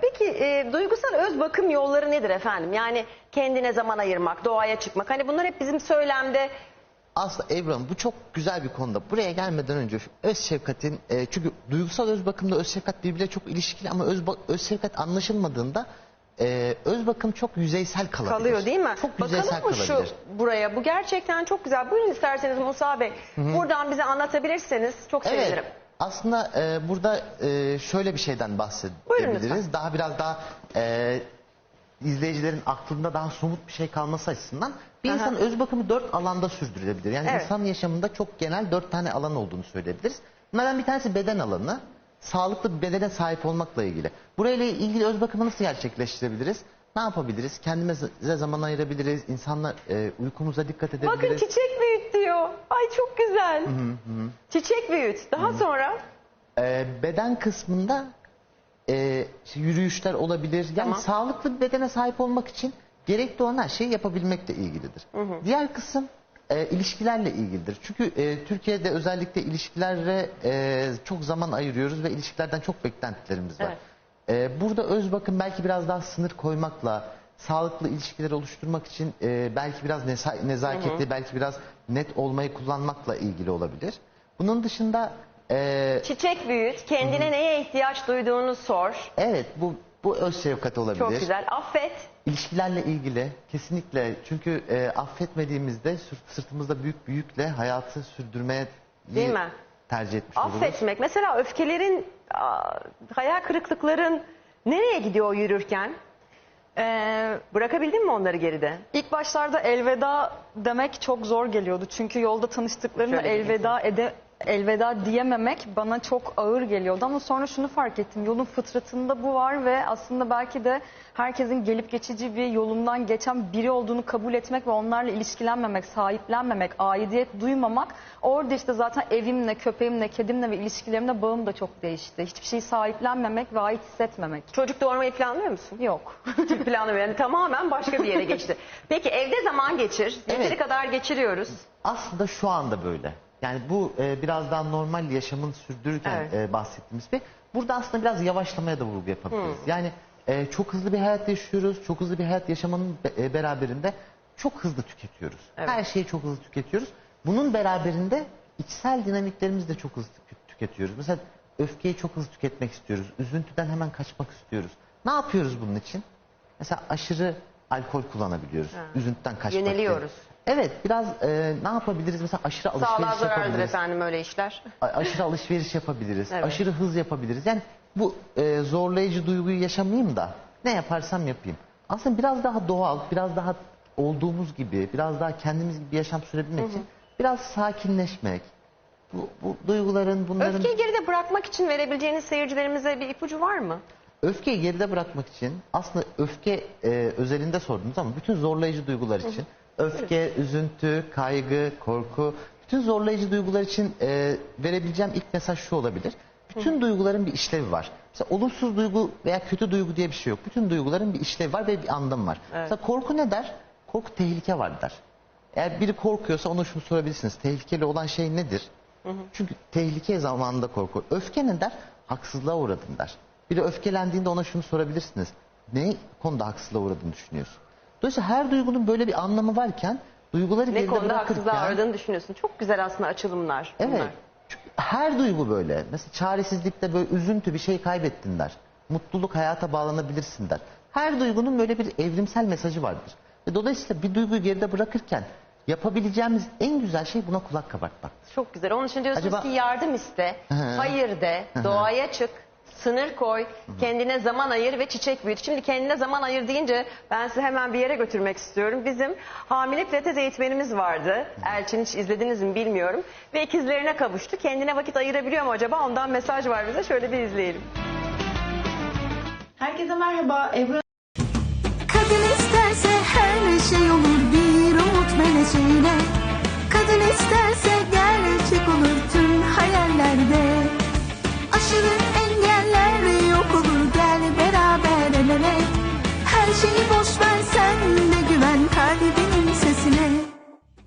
Peki e, duygusal öz bakım yolları nedir efendim? Yani kendine zaman ayırmak, doğaya çıkmak. Hani bunlar hep bizim söylemde Aslında Hanım bu çok güzel bir konuda. Buraya gelmeden önce şu öz şefkatin e, çünkü duygusal öz bakımda öz şefkat birbirine çok ilişkili ama öz, öz şefkat anlaşılmadığında e, öz bakım çok yüzeysel kalabilir. kalıyor değil mi? Çok yüzeysel Bakalım mı şu kalabilir. buraya? Bu gerçekten çok güzel. Buyurun isterseniz Musa Bey. Buradan bize anlatabilirseniz çok sevinirim. Evet. Aslında e, burada e, şöyle bir şeyden bahsedebiliriz. Daha biraz daha e, izleyicilerin aklında daha somut bir şey kalması açısından bir Aha. insan öz bakımı dört alanda sürdürebilir. Yani Evet. insan yaşamında çok genel dört tane alan olduğunu söyleyebiliriz. Bunlardan bir tanesi beden alanı. Sağlıklı bir bedene sahip olmakla ilgili. Burayla ilgili öz bakımı nasıl gerçekleştirebiliriz? Ne yapabiliriz? Kendimize zaman ayırabiliriz. İnsanlar e, uykumuza dikkat edebiliriz. Bakın çiçek diyor. Ay çok güzel. Çiçek büyüt. Daha sonra Ee, beden kısmında e, işte yürüyüşler olabilir. Yani Tamam. sağlıklı bir bedene sahip olmak için gerekli olan her şeyi yapabilmekle ilgilidir. Diğer kısım e, ilişkilerle ilgilidir. Çünkü e, Türkiye'de özellikle ilişkilere e, çok zaman ayırıyoruz ve ilişkilerden çok beklentilerimiz var. E, burada öz bakım belki biraz daha sınır koymakla, sağlıklı ilişkiler oluşturmak için e, belki biraz nesa- nezaketli, belki biraz net olmayı kullanmakla ilgili olabilir. Bunun dışında e, çiçek büyüt. Kendine neye ihtiyaç duyduğunu sor. Evet bu bu öz şefkat olabilir. Çok güzel. Affet. İlişkilerle ilgili kesinlikle çünkü e, affetmediğimizde sırt- sırtımızda büyük bir yükle hayatı sürdürmeye Değil mi? tercih etmiş oluruz. Affetmek. Mesela öfkelerin, aa, hayal kırıklıkların nereye gidiyor yürürken? Ee, bırakabildin mi onları geride? İlk başlarda elveda demek çok zor geliyordu. Çünkü yolda tanıştıklarımda Şöyle elveda ede elveda diyememek bana çok ağır geliyordu ama sonra şunu fark ettim. Yolun fıtratında bu var ve aslında belki de herkesin gelip geçici bir yolundan geçen biri olduğunu kabul etmek ve onlarla ilişkilenmemek, sahiplenmemek, aidiyet duymamak. Orada işte zaten evimle, köpeğimle, kedimle ve ilişkilerimle bağım da çok değişti. Hiçbir şeyi sahiplenmemek ve ait hissetmemek. Çocuk doğurmayı planlıyor musun? Yok. Planlamıyor. Yani tamamen başka bir yere geçti. Peki evde zaman geçir. Yeteri Evet. kadar geçiriyoruz. Aslında şu anda böyle. Yani bu e, biraz daha normal yaşamın sürdürürken Evet. e, bahsettiğimiz bir. Burada aslında biraz yavaşlamaya da vurgu yapabiliriz. Yani e, çok hızlı bir hayat yaşıyoruz. Çok hızlı bir hayat yaşamanın be- e, beraberinde çok hızlı tüketiyoruz. Evet. Her şeyi çok hızlı tüketiyoruz. Bunun beraberinde içsel dinamiklerimizi de çok hızlı tük- tüketiyoruz. Mesela öfkeyi çok hızlı tüketmek istiyoruz. Üzüntüden hemen kaçmak istiyoruz. Ne yapıyoruz bunun için? Mesela aşırı alkol kullanabiliyoruz. Üzüntüden kaçmak için. Yöneliyoruz. Evet biraz e, ne yapabiliriz? Mesela aşırı Sağlığa alışveriş zararlıdır yapabiliriz. efendim öyle işler. A- aşırı alışveriş yapabiliriz. Evet. Aşırı hız yapabiliriz. Yani bu e, zorlayıcı duyguyu yaşamayayım da ne yaparsam yapayım. Aslında biraz daha doğal, biraz daha olduğumuz gibi, biraz daha kendimiz gibi bir yaşam sürebilmek için biraz sakinleşmek. Bu, bu duyguların, bunların... Öfkeyi geride bırakmak için verebileceğiniz seyircilerimize bir ipucu var mı? Öfkeyi geride bırakmak için aslında öfke e, özelinde sordunuz ama bütün zorlayıcı duygular için öfke, üzüntü, kaygı, korku bütün zorlayıcı duygular için e, verebileceğim ilk mesaj şu olabilir. Bütün duyguların bir işlevi var. Mesela olumsuz duygu veya kötü duygu diye bir şey yok. Bütün duyguların bir işlevi var ve bir anlamı var. Mesela korku ne der? Korku tehlike var der. Eğer biri korkuyorsa ona şunu sorabilirsiniz. Tehlikeli olan şey nedir? Çünkü tehlike zamanında korku. Öfke ne der? Haksızlığa uğradım der. Biri öfkelendiğinde ona şunu sorabilirsiniz. Ne konuda haksızlığa uğradığını düşünüyorsun? Dolayısıyla her duygunun böyle bir anlamı varken duyguları Ne geride konuda bırakırken... haksızlığa aradığını düşünüyorsun. Çok güzel aslında açılımlar. Evet. bunlar. Çünkü her duygu böyle. Mesela çaresizlikte böyle üzüntü bir şey kaybettin der. Mutluluk hayata bağlanabilirsin der. Her duygunun böyle bir evrimsel mesajı vardır. Ve dolayısıyla bir duyguyu geride bırakırken yapabileceğimiz en güzel şey buna kulak kabartmaktır. Çok güzel. Onun için diyorsunuz Acaba- ki yardım iste, hayır de, doğaya çık, sınır koy, kendine zaman ayır ve çiçek büyüt. Şimdi kendine zaman ayır deyince ben sizi hemen bir yere götürmek istiyorum. Bizim hamile pilates eğitmenimiz vardı. Elçin hiç izlediniz mi bilmiyorum. Ve ikizlerine kavuştu. Kendine vakit ayırabiliyor mu acaba? Ondan mesaj var bize. Şöyle bir izleyelim. Herkese merhaba. Ebru Kadın isterse her şey olur bir umut meleğiyle Kadın isterse